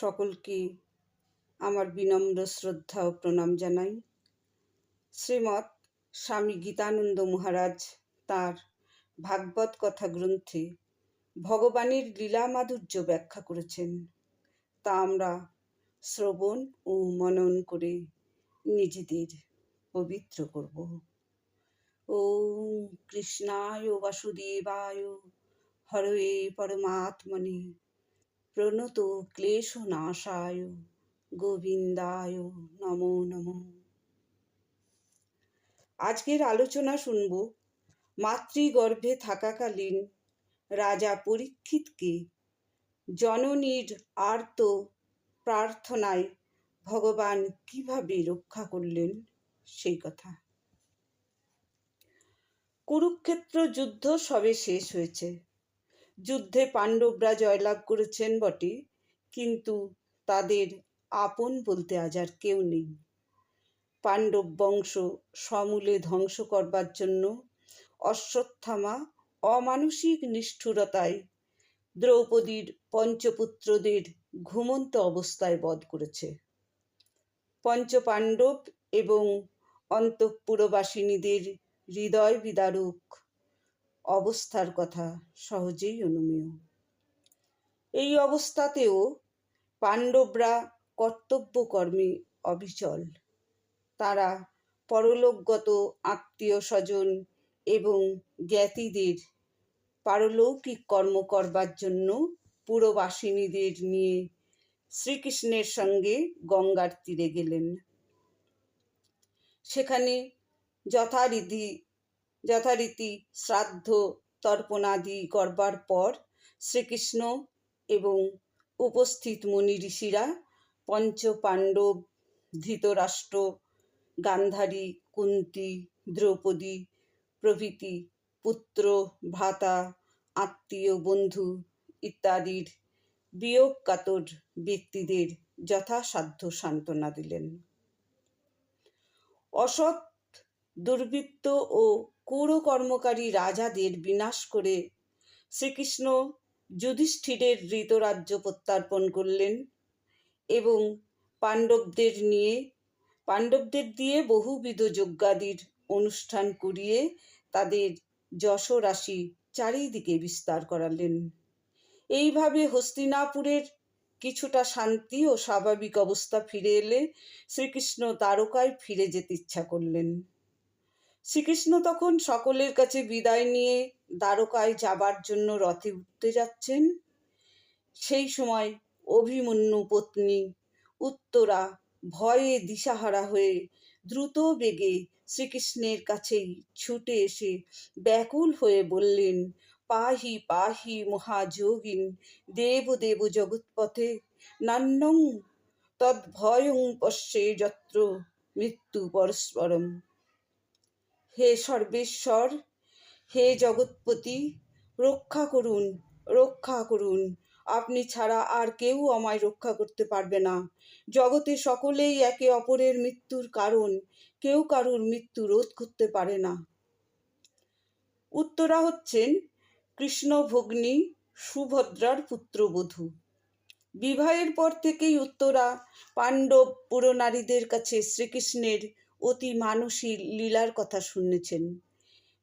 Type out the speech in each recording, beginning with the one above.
সকলকে আমার বিনম্র শ্রদ্ধা ও প্রণাম জানাই। শ্রীমৎ স্বামী গীতানন্দ মহারাজ তার ভাগবত কথা গ্রন্থে ভগবানের লীলা মাধুর্য ব্যাখ্যা করেছেন। তা আমরা শ্রবণ ও মনন করে নিজেদের পবিত্র করব। ওম কৃষ্ণায় বাসুদেবায় হরে পরমাত্মনে প্রণত ক্লেশনাশায় গোবিন্দায় নমো নমো। আজকের আলোচনা শুনব, মাতৃগর্ভে থাকাকালীন রাজা পরীক্ষিতকে জননীর আর্ত প্রার্থনায় ভগবান কীভাবে রক্ষা করলেন সেই কথা। কুরুক্ষেত্র যুদ্ধ সবে শেষ হয়েছে। যুদ্ধে পাণ্ডবরা জয়লাভ করেছেন বটে, কিন্তু তাদের আপন বলতে আজ আর কেউ নেই। পাণ্ডব বংশ সমূলে ধ্বংস করবার জন্য অশ্বত্থামা অমানসিক নিষ্ঠুরতায় দ্রৌপদীর পঞ্চপুত্রদের ঘুমন্ত অবস্থায় বধ করেছে। পঞ্চপাণ্ডব এবং অন্তঃপুরবাসিনীদের হৃদয় বিদারুক অবস্থার কথা সহজেই অনুমেয়। এই অবস্থাতেও পাণ্ডবরা কর্তব্যকর্মে অবিচল। তারা পরলোকগত আত্মীয় স্বজন এবং জ্ঞাতিদের পারলৌকিক কর্ম করবার জন্য পুরবাসিনীদের নিয়ে শ্রীকৃষ্ণের সঙ্গে গঙ্গার তীরে গেলেন। সেখানে যথারীতি যথারীতি শ্রাদ্ধ, তর্পণাদি করবার পর শ্রীকৃষ্ণ এবং উপস্থিত মুনি ঋষিরা পঞ্চ পাণ্ডব, ধৃতরাষ্ট্র, গান্ধারী, কুন্তি, দ্রৌপদী প্রভৃতি পুত্র, ভ্রাতা, আত্মীয়, বন্ধু ইত্যাদির বিয়োগ কাতর ব্যক্তিদের যথাসাধ্য সান্ত্বনা দিলেন। অসৎ, দুর্বৃত্ত ও কর্মকারী রাজাদের বিনাশ করে শ্রীকৃষ্ণ যুধিষ্ঠিরের ঋতরাজ্য প্রত্যার্পণ করলেন এবং পাণ্ডবদের নিয়ে, পাণ্ডবদের দিয়ে বহুবিধ যজ্ঞাদির অনুষ্ঠান করিয়ে তাদের যশরাশি চারিদিকে বিস্তার করালেন। এইভাবে হস্তিনাপুরের কিছুটা শান্তি ও স্বাভাবিক অবস্থা ফিরে এলে শ্রীকৃষ্ণ দ্বারকায় ফিরে যেতে ইচ্ছা করলেন। শ্রীকৃষ্ণ তখন সকলের কাছে বিদায় নিয়ে দ্বারকায় যাবার জন্য রথে উঠতে যাচ্ছেন। সেই সময় অভিমন্যু পত্নী উত্তরা ভয়ে দিশাহারা হয়ে দ্রুত বেগে শ্রীকৃষ্ণের কাছেই ছুটে এসে ব্যাকুল হয়ে বললেন, পাহি পাহি মহাযোগিন, দেব দেব জগৎপথে নান্যং তদ্ভয়ং পশ্যে যত্র মৃত্যু পরস্পরম। হে সর্বেশ্বর, হে জগৎপতি, রক্ষা করুন রক্ষা করুন। আপনি ছাড়া আর কেউ আমায় রক্ষা করতে পারবে না। জগতে সকলেই একে অপরের মৃত্যুর কারণ। কেউ কারুর মৃত্যু রোধ করতে পারে না। উত্তরা হচ্ছেন কৃষ্ণ ভগ্নী সুভদ্রার পুত্রবধূ। বিবাহের পর থেকেই উত্তরা পাণ্ডব পুরনারীদের কাছে শ্রীকৃষ্ণের অতি মানসী লীলার কথা শুনেছেন।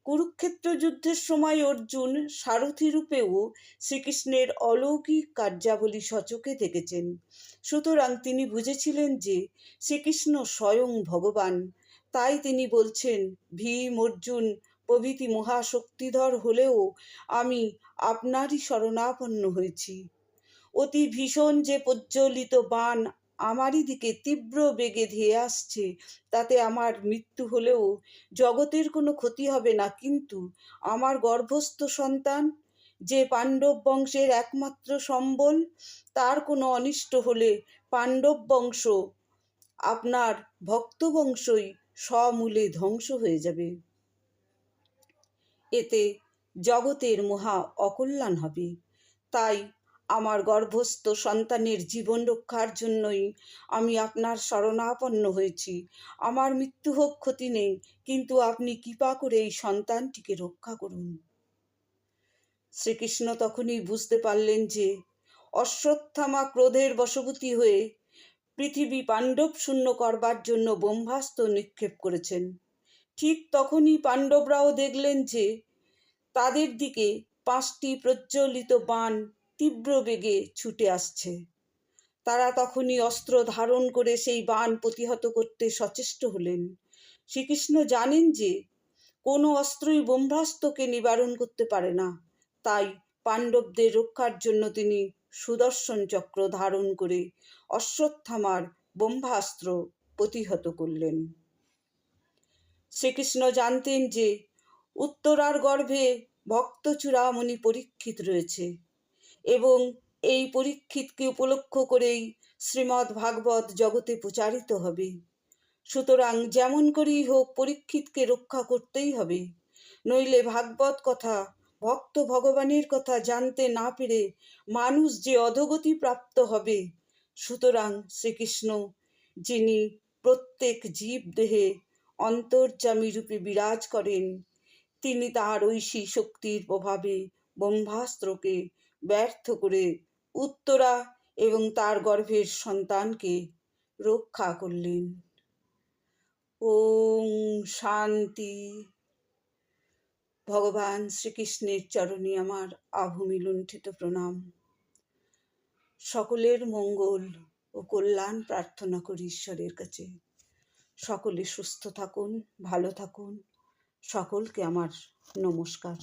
কুরুক্ষেত্র যুদ্ধের সময় অর্জুন সারথী রূপেও শ্রীকৃষ্ণের অলৌকিক কার্যাবলী সচকে দেখেছেন। সুতরাং তিনি বুঝেছিলেন যে শ্রীকৃষ্ণ স্বয়ং ভগবান। তাই তিনি বলছেন, ভীম অর্জুন, প্রভৃতি মহাশক্তিধর হলেও আমি আপনারই শরণাপন্ন হয়েছি। অতি ভীষণ যে প্রজ্বলিত বাণ আমারই দিকে তীব্র বেগে ধেয়ে আসছে, তাতে আমার মৃত্যু হলেও জগতের কোনো ক্ষতি হবে না। কিন্তু আমার গর্ভস্থ সন্তান, যে পাণ্ডব বংশের একমাত্র সম্বল, তার কোনো অনিষ্ট হলে পাণ্ডব বংশ আপনার ভক্তবংশই সমূলে ধ্বংস হয়ে যাবে। এতে জগতের মহা অকল্যাণ হবে। তাই আমার গর্ভস্থ সন্তানের জীবন রক্ষার জন্যই আমি আপনার শরণাপন্ন হয়েছি। আমার মৃত্যু হোক, ক্ষতি নেই, কিন্তু আপনি কৃপা করে এই সন্তানটিকে রক্ষা করুন। শ্রীকৃষ্ণ তখনই বুঝতে পারলেন যে অশ্বত্থামা ক্রোধের বশবতী হয়ে পৃথিবী পাণ্ডব শূন্য করবার জন্য ব্রহ্মাস্ত্র নিক্ষেপ করেছেন। ঠিক তখনই পাণ্ডবরাও দেখলেন যে তাদের দিকে পাঁচটি প্রজ্বলিত বাণ তীব্র বেগে ছুটে আসছে। তারা তখনই অস্ত্র ধারণ করে সেই বাণ প্রতিহত করতে সচেষ্ট হলেন। শ্রীকৃষ্ণ জানেন যে কোনো অস্ত্রই ব্রহ্মাস্ত্রকে নিবারণ করতে পারে না। তাই পাণ্ডবদের রক্ষার জন্য তিনি সুদর্শন চক্র ধারণ করে অশ্বত্থামার ব্রহ্মাস্ত্র প্রতিহত করলেন। শ্রীকৃষ্ণ জানতেন যে উত্তরার গর্ভে ভক্ত চূড়ামণি পরীক্ষিত রয়েছে। এবং এই পরীক্ষিতকে উপলক্ষ করেই শ্রীমদ্ ভাগবত জগতে প্রচারিত হবে। সুতরাং যেমন করেই হোক পরীক্ষিতকে রক্ষা করতেই হবে। নইলে ভাগবত কথা, ভক্ত ভগবানের কথা জানতে না পেরে মানুষ যে অধগতি প্রাপ্ত হবে, সুতরাং শ্রীকৃষ্ণ, যিনি প্রত্যেক জীব দেহে অন্তর্যামী রূপে বিরাজ করেন, তিনি তার ঐশী শক্তির প্রভাবে ব্রহ্মাস্ত্রকে ব্যর্থ করে উত্তরা এবং তার গর্ভের সন্তানকে রক্ষা করলেন। ওম শান্তি। ভগবান শ্রীকৃষ্ণের চরণে আমার আভূমি লুণ্ঠিত প্রণাম। সকলের মঙ্গল ও কল্যাণ প্রার্থনা করি ঈশ্বরের কাছে। সকলে সুস্থ থাকুন, ভালো থাকুন। সকলকে আমার নমস্কার।